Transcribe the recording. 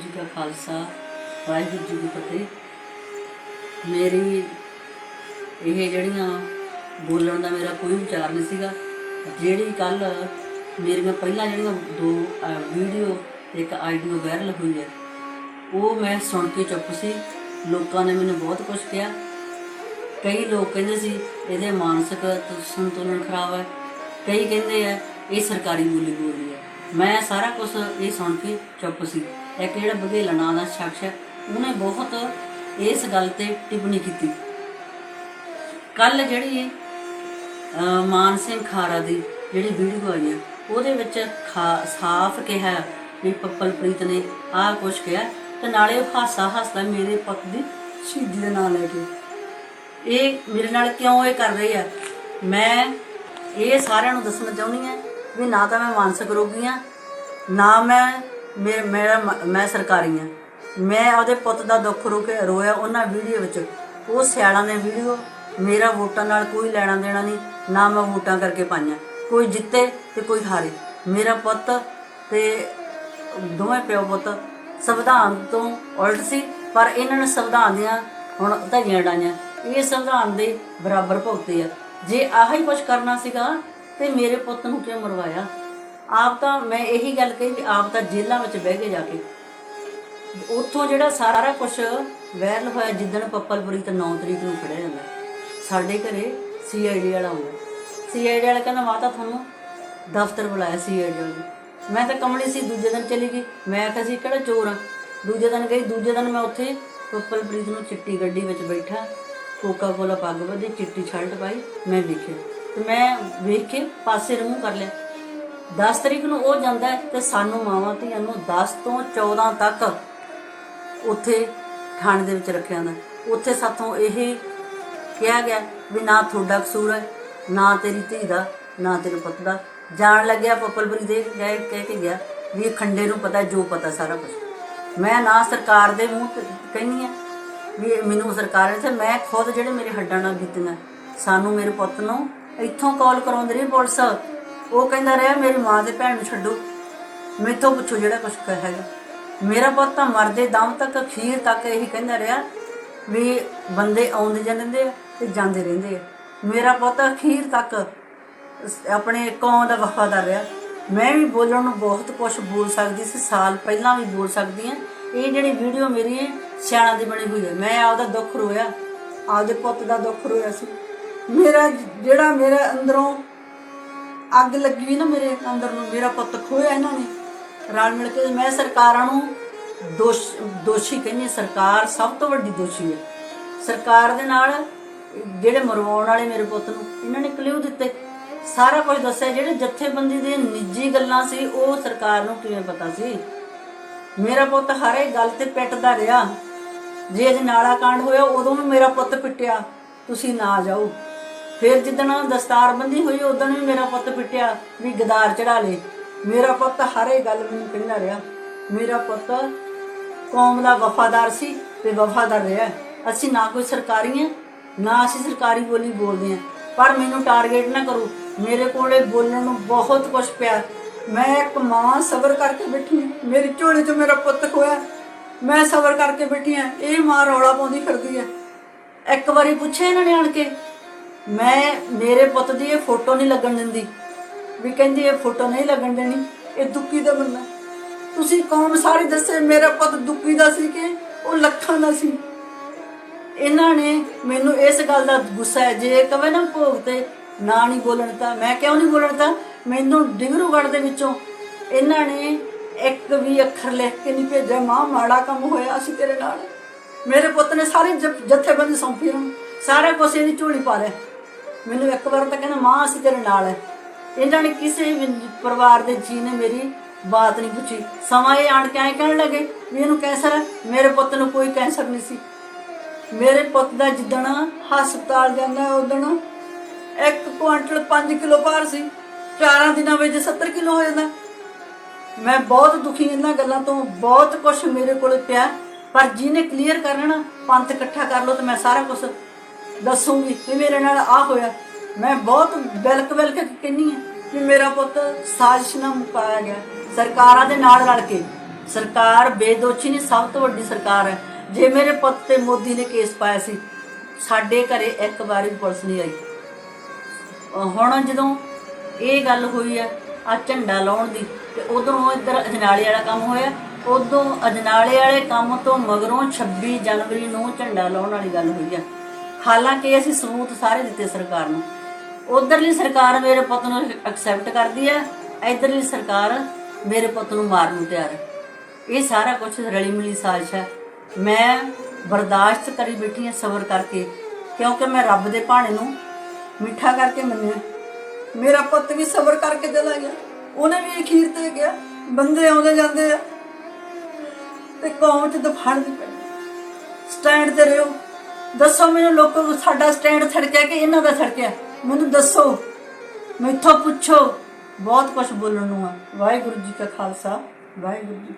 ਜੀ ਦਾ ਖਾਲਸਾ, ਵਾਹਿਗੁਰੂ ਜੀ ਕੀ ਫਤਿਹ। ਮੇਰੀ ਇਹ ਜਿਹੜੀਆਂ ਬੋਲਣ ਦਾ ਮੇਰਾ ਕੋਈ ਵਿਚਾਰ ਨਹੀਂ ਸੀਗਾ। ਜਿਹੜੀ ਕੱਲ ਮੇਰੀਆਂ ਪਹਿਲਾਂ ਜਿਹੜੀਆਂ ਦੋ ਵੀਡੀਓ ਤੇ ਇੱਕ ਆਈਡੀਓ ਵਾਇਰਲ ਹੋਈ ਹੈ, ਉਹ ਮੈਂ ਸੁਣ ਕੇ ਚੁੱਪ ਸੀ। ਲੋਕਾਂ ਨੇ ਮੈਨੂੰ ਬਹੁਤ ਕੁਝ ਕਿਹਾ। ਕਈ ਲੋਕ ਕਹਿੰਦੇ ਸੀ, ਇਹਦੇ ਮਾਨਸਿਕ ਸੰਤੁਲਨ ਖਰਾਬ ਹੈ। ਕਈ ਕਹਿੰਦੇ ਆ, ਇਹ ਸਰਕਾਰੀ ਬੋਲੀ ਬੋਲਦੀ ਹੈ। ਮੈਂ ਸਾਰਾ ਕੁਝ ਇਹ ਸੁਣ ਕੇ ਚੁੱਪ ਸੀ। ਇੱਕ ਜਿਹੜਾ ਬਘੇਲਾ ਨਾਂ ਦਾ ਸ਼ਖਸ ਹੈ, ਉਹਨੇ ਬਹੁਤ ਇਸ ਗੱਲ ਤੇ ਟਿੱਪਣੀ ਕੀਤੀ। ਕੱਲ ਜਿਹੜੀ ਮਾਨ ਸਿੰਘ ਖਾਰਾ ਦੀ ਜਿਹੜੀ ਵੀਡੀਓ ਆਈ ਹੈ, ਉਹਦੇ ਵਿੱਚ ਖਾ- ਸਾਫ਼ ਕਿਹਾ ਵੀ ਪੱਪਲਪ੍ਰੀਤ ਨੇ ਆਹ ਕੁਝ ਕਿਹਾ ਤੇ ਨਾਲੇ ਉਹ ਹਾਸਾ ਹੱਸਦਾ ਮੇਰੇ ਪੁੱਤ ਦੀ ਸ਼ਹੀਦੀ ਦੇ ਨਾਂ ਲੈ ਕੇ। ਇਹ ਮੇਰੇ ਨਾਲ ਕਿਉਂ ਇਹ ਕਰ ਰਹੀ ਆ ਮੈਂ ਇਹ ਸਾਰਿਆਂ ਨੂੰ ਦੱਸਣਾ ਚਾਹੁੰਦੀ ਆ ਵੀ ਨਾ ਤਾਂ ਮੈਂ ਮਾਨਸਿਕ ਰੋਗੀ ਆ ਨਾ ਮੈਂ ਮੇ- ਮੇਰਾ ਮ- ਮੈਂ ਸਰਕਾਰੀ ਆ ਮੈਂ ਆਪਦੇ ਪੁੱਤ ਦਾ ਦੁੱਖ ਰੋ ਕੇ ਰੋਇਆ ਉਹਨਾਂ ਵੀਡੀਓ ਵਿੱਚ। ਉਹ ਸਿਆਲਾਂ ਨੇ ਵੀਡੀਓ, ਮੇਰਾ ਵੋਟਾਂ ਨਾਲ ਕੋਈ ਲੈਣਾ ਦੇਣਾ ਨਹੀਂ, ਨਾ ਮੈਂ ਵੋਟਾਂ ਕਰਕੇ ਪਾਈਆਂ। ਕੋਈ ਜਿੱਤੇ ਤੇ ਕੋਈ ਹਾਰੇ। ਮੇਰਾ ਪੁੱਤ ਤੇ ਦੋਵੇਂ ਪਿਓ ਪੁੱਤ ਸੰਵਿਧਾਨ ਤੋਂ ਉਲਟ ਸੀ, ਪਰ ਇਹਨਾਂ ਨੇ ਸੰਵਿਧਾਨ ਦੀਆਂ ਹੁਣ ਧਈਆਂ ਡਾਈਆਂ। ਇਹ ਸੰਵਿਧਾਨ ਦੇ ਬਰਾਬਰ ਭੁਗਤੇ ਆ। ਜੇ ਆਹੀ ਹੀ ਕੁਝ ਕਰਨਾ ਸੀਗਾ, ਤੇ ਮੇਰੇ ਪੁੱਤ ਨੂੰ ਕਿਉਂ ਮਰਵਾਇਆ? ਆਪ ਤਾਂ ਮੈਂ ਇਹੀ ਗੱਲ ਕਹੀ ਵੀ ਆਪ ਤਾਂ ਜੇਲ੍ਹਾਂ ਵਿੱਚ ਬਹਿ ਕੇ ਜਾ ਕੇ। ਉੱਥੋਂ ਜਿਹੜਾ ਸਾਰਾ ਕੁਝ ਵਾਇਰਲ ਹੋਇਆ, ਜਿੱਦਣ ਪੱਪਲਪੁਰੀ ਤੇ 9 ਤਰੀਕ ਨੂੰ ਫੜਿਆ ਜਾਂਦਾ। ਸਾਡੇ ਘਰੇ ਸੀਆਈਡੀ ਵਾਲਾ ਆਉਂਦਾ। ਸੀਆਈਡੀ ਵਾਲਾ ਕਹਿੰਦਾ, ਮਾਤਾ, ਤੁਹਾਨੂੰ ਦਫ਼ਤਰ ਬੁਲਾਇਆ ਸੀਆਈਡੀ ਵਾਲੇ ਨੇ। ਮੈਂ ਤਾਂ ਕਮਲੀ ਸੀ, ਦੂਜੇ ਦਿਨ ਚਲੀ ਗਈ। ਮੈਂ ਕਿਹਾ ਸੀ, ਕਿਹੜਾ ਚੋਰ ਆ? ਦੂਜੇ ਦਿਨ ਗਈ, ਦੂਜੇ ਦਿਨ ਮੈਂ ਉੱਥੇ ਪੱਪਲਪ੍ਰੀਤ ਨੂੰ ਚਿੱਟੀ ਗੱਡੀ ਵਿੱਚ ਬੈਠਾ। ਕੋਕਾ ਕੋਲਾ ਪੱਗ ਬੱਧੀ ਚਿੱਟੀ ਸ਼ਰਟ ਪਾਈ, ਮੈਂ ਵੇਖਿਆ। ਤੇ ਮੈਂ ਵੇਖ ਕੇ ਪਾਸੇ ਨੂੰ ਕਰ ਲਿਆ। 10 ਤਰੀਕ ਨੂੰ ਉਹ ਜਾਂਦਾ ਹੈ ਤੇ ਸਾਨੂੰ ਮਾਵਾਂ ਧੀਆਂ ਨੂੰ 10 ਤੋਂ 14 ਤੱਕ ਉੱਥੇ ਥਾਣੇ ਦੇ ਵਿੱਚ ਰੱਖਿਆ ਜਾਂਦਾ ਉੱਥੇ ਸਾਥੋਂ ਇਹ ਕਿਹਾ ਗਿਆ ਵੀ ਨਾ ਤੁਹਾਡਾ ਕਸੂਰ ਹੈ, ਨਾ ਤੇਰੀ ਧੀ ਦਾ, ਨਾ ਤੇਰੇ ਪੁੱਤ ਦਾ। ਜਾਣ ਲੱਗਿਆ ਪੱਪਲਪੁਰੀ ਦੇ ਗਏ, ਕਹਿ ਕੇ ਗਿਆ ਵੀ ਇਹ ਖੰਡੇ ਨੂੰ ਪਤਾ ਜੋ ਪਤਾ ਸਾਰਾ ਕੁਝ ਮੈਂ ਨਾ ਸਰਕਾਰ ਦੇ ਮੂੰਹ ਤੇ ਕਹਿੰਦੀ ਆ ਵੀ ਮੈਨੂੰ ਸਰਕਾਰ ਨੇ ਤੇ ਮੈਂ ਖੁਦ ਜਿਹੜੇ ਮੇਰੇ ਹੱਡਾਂ ਨਾਲ ਬੀਤੀਆਂ, ਸਾਨੂੰ ਮੇਰੇ ਪੁੱਤ ਨੂੰ ਇੱਥੋਂ ਕਾਲ ਕਰਾਉਂਦੇ ਰਹੀ ਪੁਲਿਸ। ਉਹ ਕਹਿੰਦਾ ਰਿਹਾ, ਮੇਰੀ ਮਾਂ ਦੇ ਭੈਣ ਨੂੰ ਛੱਡੋ। ਮੈਥੋਂ ਪੁੱਛੋ ਜਿਹੜਾ ਕੁਝ ਹੈਗਾ। ਮੇਰਾ ਪੁੱਤ ਤਾਂ ਮਰਦੇ ਦਮ ਤੱਕ ਅਖੀਰ ਤੱਕ ਇਹੀ ਕਹਿੰਦਾ ਰਿਹਾ ਵੀ ਬੰਦੇ ਆਉਂਦੇ ਜਾਂਦੇ ਆ ਤੇ ਜਾਂਦੇ ਰਹਿੰਦੇ ਆ। ਮੇਰਾ ਪੁੱਤ ਅਖੀਰ ਤੱਕ ਆਪਣੇ ਕੌਮ ਦਾ ਵਫਾਦਾਰ ਰਿਹਾ। ਮੈਂ ਵੀ ਬੋਲਣ ਨੂੰ ਬਹੁਤ ਕੁਝ ਬੋਲ ਸਕਦੀ ਸੀ, ਸਾਲ ਪਹਿਲਾਂ ਵੀ ਬੋਲ ਸਕਦੀ ਆ ਇਹ ਜਿਹੜੀ ਵੀਡੀਓ ਮੇਰੀ ਹੈ, ਸਿਆਣਾ ਦੀ ਬਣੀ ਹੋਈ ਹੈ। ਮੈਂ ਆਪਦਾ ਦੁੱਖ ਰੋਇਆ, ਆਪਦੇ ਪੁੱਤ ਦਾ ਦੁੱਖ ਰੋਇਆ ਸੀ। ਮੇਰਾ ਜਿਹੜਾ ਮੇਰੇ ਅੰਦਰੋਂ ਅੱਗ ਲੱਗੀ ਨਾ ਮੇਰੇ ਅੰਦਰ ਨੂੰ, ਮੇਰਾ ਪੁੱਤ ਖੋਇਆ ਇਹਨਾਂ ਨੇ। ਰਲ ਮਿਲ ਕੇ ਮੈਂ ਸਰਕਾਰਾਂ ਨੂੰ ਦੋਸ਼, ਦੋਸ਼ੀ ਕਹਿੰਦੀ ਸਰਕਾਰ ਸਭ ਤੋਂ ਵੱਡੀ ਦੋਸ਼ੀ ਹੈ। ਸਰਕਾਰ ਦੇ ਨਾਲ ਜਿਹੜੇ ਮਰਵਾਉਣ ਵਾਲੇ ਮੇਰੇ ਪੁੱਤ ਨੂੰ, ਇਹਨਾਂ ਨੇ ਕਲਿਊ ਦਿੱਤੇ। ਸਾਰਾ ਕੁਝ ਦੱਸਿਆ, ਜਿਹੜੇ ਜਥੇਬੰਦੀ ਦੀਆਂ ਨਿੱਜੀ ਗੱਲਾਂ ਸੀ, ਉਹ ਸਰਕਾਰ ਨੂੰ ਕਿਵੇਂ ਪਤਾ ਸੀ? ਮੇਰਾ ਪੁੱਤ ਹਰੇ ਗੱਲ ਤੇ ਪਿੱਟਦਾ ਰਿਹਾ। ਜੇ ਇਹ ਨਾਲਾ ਕਾਂਡ ਹੋਇਆ, ਉਦੋਂ ਵੀ ਮੇਰਾ ਪੁੱਤ ਪਿੱਟਿਆ। ਤੁਸੀਂ ਨਾ ਜਾਓ। ਫਿਰ ਜਿੱਦਣ ਦਸਤਾਰਬੰਦੀ ਹੋਈ ਉਦੋਂ ਵੀ ਮੇਰਾ ਪੁੱਤ ਪਿੱਟਿਆ ਵੀ ਗਦਾਰ ਚੜਾ ਲੇ। ਮੇਰਾ ਪੁੱਤ ਹਰੇ ਗੱਲ ਮੈਨੂੰ ਕਹਿੰਦਾ ਰਿਹਾ, ਮੇਰਾ ਪੁੱਤ ਕੌਮ ਦਾ ਵਫਾਦਾਰ ਸੀ ਤੇ ਵਫਾਦਾਰ ਰਿਹਾ। ਅਸੀਂ ਨਾ ਕੋਈ ਸਰਕਾਰੀ ਹਾਂ ਨਾ ਅਸੀਂ ਸਰਕਾਰੀ ਬੋਲੀ ਬੋਲਦੇ ਹਾਂ ਪਰ ਮੈਨੂੰ ਟਾਰਗੇਟ ਨਾ ਕਰੋ। ਮੇਰੇ ਕੋਲੇ ਬੋਲਣ ਨੂੰ ਬਹੁਤ ਕੁਝ ਪਿਆ। ਮੈਂ ਇੱਕ ਮਾਂ ਸਬਰ ਕਰਕੇ ਬੈਠੀ ਹਾਂ ਮੇਰੀ ਝੋਲੀ 'ਚ ਮੇਰਾ ਪੁੱਤ ਖੋਇਆ। ਮੈਂ ਸਬਰ ਕਰਕੇ ਬੈਠੀ ਹਾਂ ਇਹ ਮਾਂ ਰੌਲਾ ਪਾਉਂਦੀ ਫਿਰਦੀ ਹੈ ਇੱਕ ਵਾਰੀ ਪੁੱਛਿਆ ਇਹਨਾਂ ਨੇ ਆਣ ਕੇ ਮੈਂ, ਮੇਰੇ ਪੁੱਤ ਦੀ ਇਹ ਫੋਟੋ ਨਹੀਂ ਲੱਗਣ ਦਿੰਦੀ। ਵੀ ਕਹਿੰਦੀ ਇਹ ਫੋਟੋ ਨਹੀਂ ਲੱਗਣ ਦੇਣੀ, ਇਹ ਦੁੱਕੀ ਦਾ ਬੰਦਾ ਤੁਸੀਂ ਕੌਮ ਸਾਰੀ ਦੱਸੇ, ਮੇਰਾ ਪੁੱਤ ਦੁੱਕੀ ਦਾ ਸੀ ਕਿ ਉਹ ਲੱਖਾਂ ਦਾ ਸੀ? ਇਹਨਾਂ ਨੇ ਮੈਨੂੰ ਇਸ ਗੱਲ ਦਾ ਗੁੱਸਾ ਹੈ, ਜੇ ਕਵੇ ਨਾ ਭੋਗ ਤੇ ਨਾ ਨਹੀਂ ਬੋਲਣ ਤਾਂ, ਮੈਂ ਕਿਉਂ ਨਹੀਂ ਬੋਲਣ ਤਾਂ? ਮੈਨੂੰ ਡਿਗਰੂਗੜ੍ਹ ਦੇ ਵਿੱਚੋਂ ਇਹਨਾਂ ਨੇ ਇੱਕ ਵੀ ਅੱਖਰ ਲਿਖ ਕੇ ਨਹੀਂ ਭੇਜਿਆ, ਮਾਂ ਮਾੜਾ ਕੰਮ ਹੋਇਆ ਅਸੀਂ ਤੇਰੇ ਨਾਲ। ਮੇਰੇ ਪੁੱਤ ਨੇ ਸਾਰੇ ਜ- ਜਥੇਬੰਦੀ ਸੌਂਪੀ ਉਹਨੂੰ ਸਾਰਾ ਕੁਛ ਇਹਦੀ ਝੋਲੀ ਪਾ ਲਿਆ। ਮੈਨੂੰ ਇੱਕ ਵਾਰ ਤਾਂ ਕਹਿੰਦਾ ਮਾਂ ਅਸੀਂ ਤੇਰੇ ਨਾਲ ਹੈ ਇਹਨਾਂ ਨੇ ਕਿਸੇ ਵੀ ਪਰਿਵਾਰ ਦੇ ਜੀ ਨੇ ਮੇਰੀ ਬਾਤ ਨਹੀਂ ਪੁੱਛੀ। ਸਮਾਂ ਇਹ ਆਣ ਕੇ ਐਂ ਕਹਿਣ ਲੱਗੇ ਵੀ ਇਹਨੂੰ ਕੈਂਸਰ ਹੈ ਮੇਰੇ ਪੁੱਤ ਨੂੰ ਕੋਈ ਕੈਂਸਰ ਨਹੀਂ ਸੀ। ਮੇਰੇ ਪੁੱਤ ਦਾ ਜਿੱਦਣ ਹਸਪਤਾਲ ਜਾਂਦਾ ਉਦਣ ਇੱਕ ਕੁਆਂਟਲ 5 ਕਿਲੋ ਭਾਰ ਸੀ। ਚਾਰਾਂ ਦਿਨਾਂ ਵਿੱਚ 70 ਕਿਲੋ ਹੋ ਜਾਂਦਾ। ਮੈਂ ਬਹੁਤ ਦੁਖੀ ਇਹਨਾਂ ਗੱਲਾਂ ਤੋਂ। ਬਹੁਤ ਕੁਝ ਮੇਰੇ ਕੋਲ ਪਿਆ। ਪਰ ਜਿਹਨੇ ਕਲੀਅਰ ਕਰਨਾ ਪੰਥ ਇਕੱਠਾ ਕਰ ਲੋ ਤੇ ਮੈਂ ਸਾਰਾ ਕੁਝ ਦੱਸੂਗੀ ਕਿ ਮੇਰੇ ਨਾਲ ਆ ਹੋਇਆ। ਮੈਂ ਬਹੁਤ ਬਿਲਕ ਬਿਲਕ ਕੇ ਕਹਿੰਨੀ ਆ ਕਿ ਮੇਰਾ ਪੁੱਤ ਸਾਜ਼ਿਸ਼ ਨਾਲ ਮੁਕਾਇਆ ਗਿਆ। ਸਰਕਾਰਾਂ ਦੇ ਨਾਲ ਰਲ ਕੇ। ਸਰਕਾਰ ਬੇਦੋਸ਼ੀ ਨਹੀਂ, ਸਭ ਤੋਂ ਵੱਡੀ ਸਰਕਾਰ ਹੈ। ਜੇ ਮੇਰੇ ਪੁੱਤ ਤੇ ਮੋਦੀ ਨੇ ਕੇਸ ਪਾਇਆ ਸੀ, ਸਾਡੇ ਘਰੇ ਇੱਕ ਵਾਰੀ ਵੀ ਪੁਲਿਸ ਨਹੀਂ ਆਈ। ਹੁਣ ਜਦੋਂ ਇਹ ਗੱਲ ਹੋਈ ਹੈ ਆ ਝੰਡਾ ਲਾਉਣ ਦੀ, ਤੇ ਉਧਰੋਂ ਇੱਧਰ ਅਜਨਾਲੇ ਵਾਲਾ ਕੰਮ ਹੋਇਆ। ਉਦੋਂ ਅਜਨਾਲੇ ਵਾਲੇ ਕੰਮ ਤੋਂ ਮਗਰੋਂ 26 ਜਨਵਰੀ ਨੂੰ ਝੰਡਾ ਲਾਉਣ ਵਾਲੀ ਗੱਲ ਹੋਈ ਆ। ਹਾਲਾਂਕਿ ਅਸੀਂ ਸਬੂਤ ਸਾਰੇ ਦਿੱਤੇ ਸਰਕਾਰ ਨੂੰ। ਉਧਰਲੀ ਸਰਕਾਰ ਮੇਰੇ ਪੁੱਤ ਨੂੰ ਐਕਸੈਪਟ ਕਰਦੀ ਹੈ, ਇਧਰਲੀ ਸਰਕਾਰ ਮੇਰੇ ਪੁੱਤ ਨੂੰ ਮਾਰਨ ਨੂੰ ਤਿਆਰ ਹੈ। ਇਹ ਸਾਰਾ ਕੁਝ ਰਲੀ ਮਿਲੀ ਸਾਜ਼ਿਸ਼ ਹੈ। ਮੈਂ ਬਰਦਾਸ਼ਤ ਕਰੀ ਬੈਠੀ ਹਾਂ ਸਬਰ ਕਰਕੇ, ਕਿਉਂਕਿ ਮੈਂ ਰੱਬ ਦੇ ਭਾਣੇ ਨੂੰ ਮਿੱਠਾ ਕਰਕੇ ਮੰਨਿਆ। ਮੇਰਾ ਪੁੱਤ ਵੀ ਸਬਰ ਕਰਕੇ ਚਲਾ ਗਿਆ। ਉਹਨੇ ਵੀ ਅਖੀਰ ਤੇ ਗਿਆ ਬੰਦੇ ਆਉਂਦੇ ਜਾਂਦੇ ਆ ਤੇ ਕੌਮ ਚ ਦਫੜਦੀ ਪਈ ਸਟੈਂਡ ਤੇ ਰਹੋ। ਦੱਸੋ ਮੈਨੂੰ ਲੋਕਾਂ ਨੂੰ ਸਾਡਾ ਸਟੈਂਡ ਥੜਕਿਆ ਕਿ ਇਹਨਾਂ ਦਾ ਥੜਕਿਆ ਮੈਨੂੰ ਦੱਸੋ। ਮੈਥੋਂ ਪੁੱਛੋ। ਬਹੁਤ ਕੁਝ ਬੋਲਣ ਨੂੰ ਆ। ਵਾਹਿਗੁਰੂ ਜੀ ਕਾ ਖਾਲਸਾ। ਵਾਹਿਗੁਰੂ ਜੀ